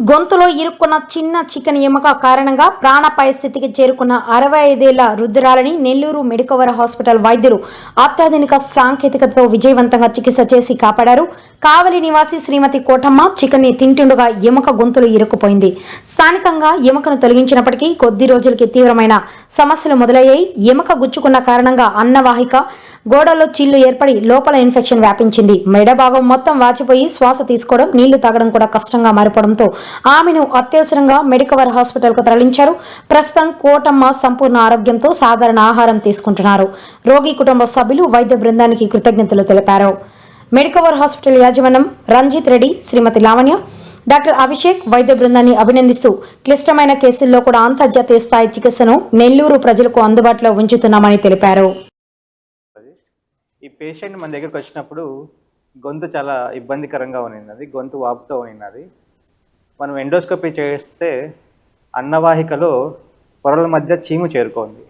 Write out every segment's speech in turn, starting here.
గొంతులో ఇరుక్కున్న చిన్న చికెన్ ఎముక కారణంగా ప్రాణాపాయ స్థితికి చేరుకున్న అరవై ఐదేళ్ళ రుద్రాలని నెల్లూరు మెడికవర్ హాస్పిటల్ వైద్యులు అత్యాధునిక సాంకేతికతతో విజయవంతంగా చికిత్స చేసి కాపాడారు. కావలి నివాసి శ్రీమతి కోటమ్మ చికెన్ని తింటుండగా ఎముక గొంతులు ఇరుక్కుపోయింది. స్థానికంగా ఎముకను తొలగించినప్పటికీ కొద్ది రోజులకి తీవ్రమైన సమస్యలు మొదలయ్యాయి. ఎముక గుచ్చుకున్న కారణంగా అన్నవాహిక గోడల్లో చిల్లు ఏర్పడి లోపల ఇన్ఫెక్షన్ వ్యాపించింది. మెడ భాగం మొత్తం వాచిపోయి శ్వాస తీసుకోవడం నీళ్ళు తాగడం కూడా కష్టంగా మారిపోవడంతో ఆమెను అత్యవసరంగా మెడికవర్ హాస్పిటల్కు తరలించారు. ప్రస్తుతం కోటమ్మ సంపూర్ణ ఆరోగ్యంతో సాధారణ ఆహారం తీసుకుంటున్నారు. రోగి కుటుంబ సభ్యులు వైద్య బృందానికి కృతజ్ఞతలు తెలిపారు. మెడికవర్ హాస్పిటల్ యాజమాన్యం రంజిత్ రెడ్డి శ్రీమతి లావణ్య డాక్టర్ అభిషేక్ వైద్య బృందాన్ని అభినందిస్తూ క్లిష్టమైన కేసుల్లో కూడా అంతర్జాతీయ స్థాయి చికిత్సను నెల్లూరు ప్రజలకు అందుబాటులో ఉంచుతున్నామని తెలిపారు. ఈ పేషెంట్ మన దగ్గరకు వచ్చినప్పుడు గొంతు చాలా ఇబ్బందికరంగా ఉన్నది గొంతు వాపుతో ఉన్నది. మనం ఎండోస్కోపీ చేస్తే అన్నవాహికలో పొరల మధ్య చీము చేరుకోండి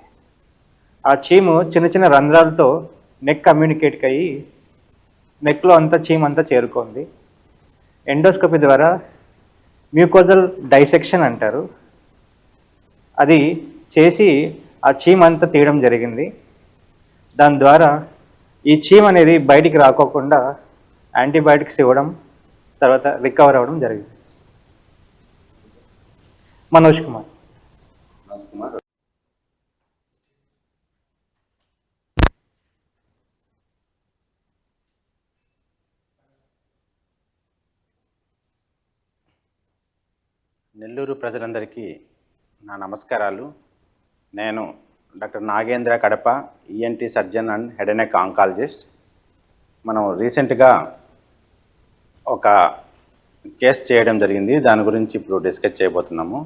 ఆ చీము చిన్న చిన్న రంధ్రాలతో నెక్ కమ్యూనికేట్కి అయ్యి నెక్లో అంతా చీము అంతా చేరుకోంది. ఎండోస్కోపీ ద్వారా మ్యూకోజల్ డైసెక్షన్ అంటారు. అది చేసి ఆ చీమ అంతా తీయడం జరిగింది. దాని ద్వారా ఈ చీమ్ అనేది బయటికి రాకోకుండా యాంటీబయాటిక్స్ ఇవ్వడం తర్వాత రికవర్ అవ్వడం జరిగింది. మనోజ్ కుమార్. నెల్లూరు ప్రజలందరికీ నా నమస్కారాలు. నేను doctor Nagendra Kadapa ENT surgeon and head and neck oncologist. మనం రీసెంట్గా ఒక కేస్ చేయడం జరిగింది. దాని గురించి ఇప్పుడు డిస్కస్ చేయబోతున్నాము.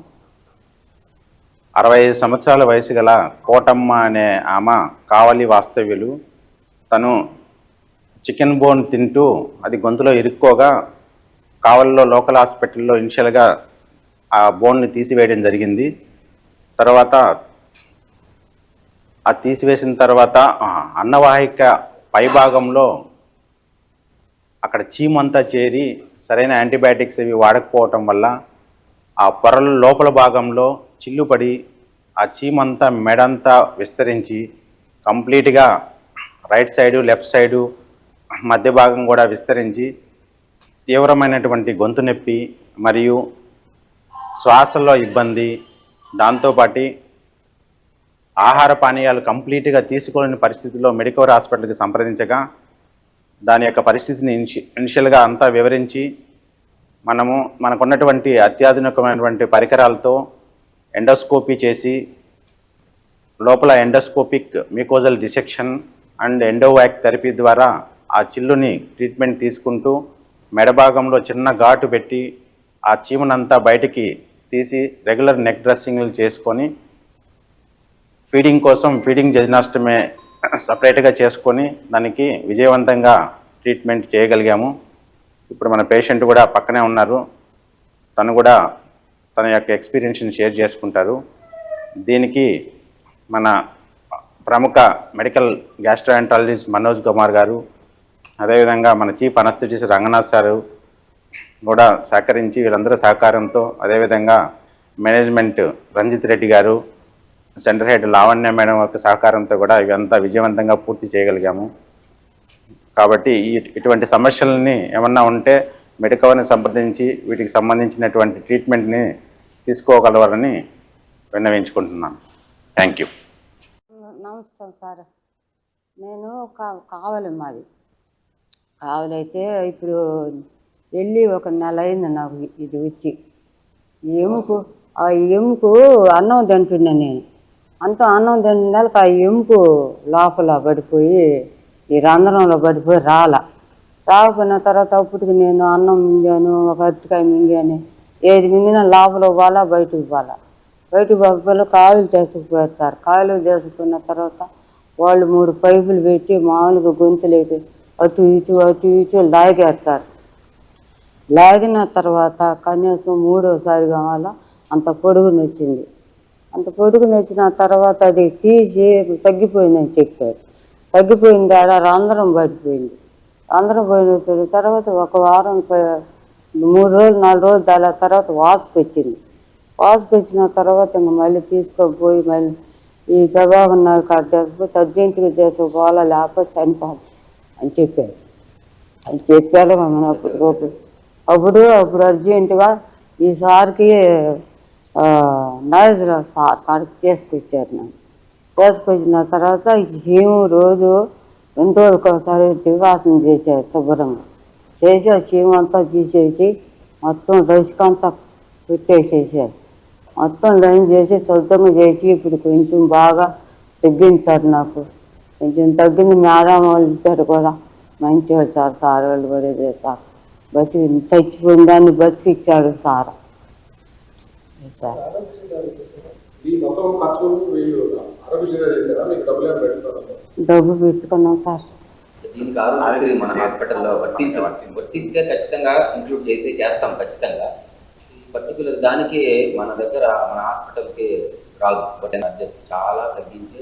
అరవై ఐదు సంవత్సరాల వయసు గల కోటమ్మ అనే ఆమె కావలి వాస్తవ్యులు. తను చికెన్ బోన్ తింటూ అది గొంతులో ఇరుక్కోగా కావలిలో లోకల్ హాస్పిటల్లో ఇనిషియల్గా ఆ బోన్ని తీసివేయడం జరిగింది. తర్వాత ఆ తీసివేసిన తర్వాత అన్నవాహిక పైభాగంలో అక్కడ చీమంతా చేరి సరైన యాంటీబయాటిక్స్ ఇవి వాడకపోవటం వల్ల ఆ పొరల లోపల భాగంలో చిల్లుపడి ఆ చీమంతా మెడంతా విస్తరించి కంప్లీట్గా రైట్ సైడు లెఫ్ట్ సైడు మధ్య భాగం కూడా విస్తరించి తీవ్రమైనటువంటి గొంతు నొప్పి మరియు శ్వాసలో ఇబ్బంది దాంతోపాటి ఆహార పానీయాలు కంప్లీట్గా తీసుకోలేని పరిస్థితిలో మెడికవర్ హాస్పిటల్కి సంప్రదించగా దాని యొక్క పరిస్థితిని ఇన్షి ఇనిషియల్గా అంతా వివరించి మనము మనకున్నటువంటి అత్యాధునికమైనటువంటి పరికరాలతో ఎండోస్కోపీ చేసి లోపల endoscopic mucosal dissection and endovac therapy ద్వారా ఆ చిల్లుని ట్రీట్మెంట్ తీసుకుంటూ మెడభాగంలో చిన్న ఘాటు పెట్టి ఆ చీమనంతా బయటికి తీసి రెగ్యులర్ నెక్ డ్రెస్సింగ్లు చేసుకొని ఫీడింగ్ కోసం ఫీడింగ్ జజనాష్టమే సపరేట్గా చేసుకొని దానికి విజయవంతంగా ట్రీట్మెంట్ చేయగలిగాము. ఇప్పుడు మన పేషెంట్ కూడా పక్కనే ఉన్నారు. తను కూడా తన యొక్క ఎక్స్పీరియన్స్ని షేర్ చేసుకుంటారు. దీనికి మన ప్రముఖ మెడికల్ గ్యాస్ట్రాంటాలజిస్ట్ మనోజ్ కుమార్ గారు అదేవిధంగా మన చీఫ్ అనస్థిటిస్ట్ రంగనాథ్ సారు కూడా సహకరించి వీళ్ళందరూ సహకారంతో అదేవిధంగా మేనేజ్మెంట్ రంజిత్ రెడ్డి గారు సెంటర్ హెడ్ లావణ్య మేడం యొక్క సహకారంతో కూడా ఇవంతా విజయవంతంగా పూర్తి చేయగలిగాము. కాబట్టి ఇటువంటి సమస్యలని ఏమన్నా ఉంటే మెడికవర్ని సంప్రదించి వీటికి సంబంధించినటువంటి ట్రీట్మెంట్ని తీసుకోగలవారని విన్నవించుకుంటున్నాను. Thank you. నమస్తే సార్. నేను కావలి కావాలి మాది. కావాలి ఇప్పుడు వెళ్ళి ఒక నెల అయింది నాకు ఇది వచ్చి. ఈ ఎముకు ఆ ఎముకు అన్నం తింటున్నా నేను. అంత అన్నం తిన్నాక ఆ ఎముకు లోపల పడిపోయి ఈ రంధ్రంలో పడిపోయి రాల. రాకపోయిన తర్వాత అప్పటికి నేను అన్నం మింగాను ఒక అరటికాయ మింగాను ఏది మింగినా లోపల పోవాలా బయటకు పోవాలా బయటకు పోకపోతే కాయలు తీసుకుపోయారు సార్. కాయలు తీసుకున్న తర్వాత వాళ్ళు మూడు పైపులు పెట్టి మామూలుగా గొంతులేకి అటు ఇటు అటు ఇటు లాగారు సార్ లాగిన తర్వాత కనీసం మూడోసారి కావాలా? అంత పొడుగుని వచ్చింది అంత పొడుగుని వచ్చిన తర్వాత అది తీసి తగ్గిపోయిందని చెప్పారు. తగ్గిపోయింది ఆడ రంధ్రం పడిపోయింది. రంధ్రం పోయిన తర్వాత ఒక వారం మూడు రోజులు నాలుగు రోజులు దాని తర్వాత వాసుకు వచ్చింది. వాసుకు వచ్చిన తర్వాత ఇంక మళ్ళీ తీసుకొని మళ్ళీ ఈ ప్రభావం నాకు కాడ అర్జెంటుగా చేసుకోవాలా లేకపోతే చనిపోవాలి అని చెప్పారు. అని చెప్పారు. మనప్పుడు అప్పుడు అప్పుడు అర్జెంటుగా ఈ సార్కి నాగేశ్వరరావు సార్ కాడికి చేసుకొచ్చారు నన్ను. చేసుకొచ్చిన తర్వాత ఏమో రోజు రెండు రోజులకు ఒకసారి దివాసన చేశారు శుభ్రంగా. చేసి ఆ చీమ అంతా తీసేసి మొత్తం రసికంతా పెట్టేసేసారు. మొత్తం లైన్ చేసి శుద్ధంగా చేసి ఇప్పుడు కొంచెం బాగా తగ్గింది సార్ నాకు. కొంచెం తగ్గింది మేడం వాళ్ళు ఇద్దరు కూడా. మంచి వాళ్ళు సార్ సార్ వాళ్ళు కూడా ఇదే బతికి చచ్చిపోయిన దాన్ని బతికిచ్చాడు సార్ సార్ డబ్బు పెట్టుకున్నాం సార్. దీనికి ఆరోగ్యశ్రీ మన హాస్పిటల్లో వర్తించి వర్తిస్తే ఖచ్చితంగా ఇంక్లూడ్ చేసి చేస్తాం ఖచ్చితంగా. పర్టికులర్ దానికి మన దగ్గర మన హాస్పిటల్కి రాదు. బట్ చాలా తగ్గించి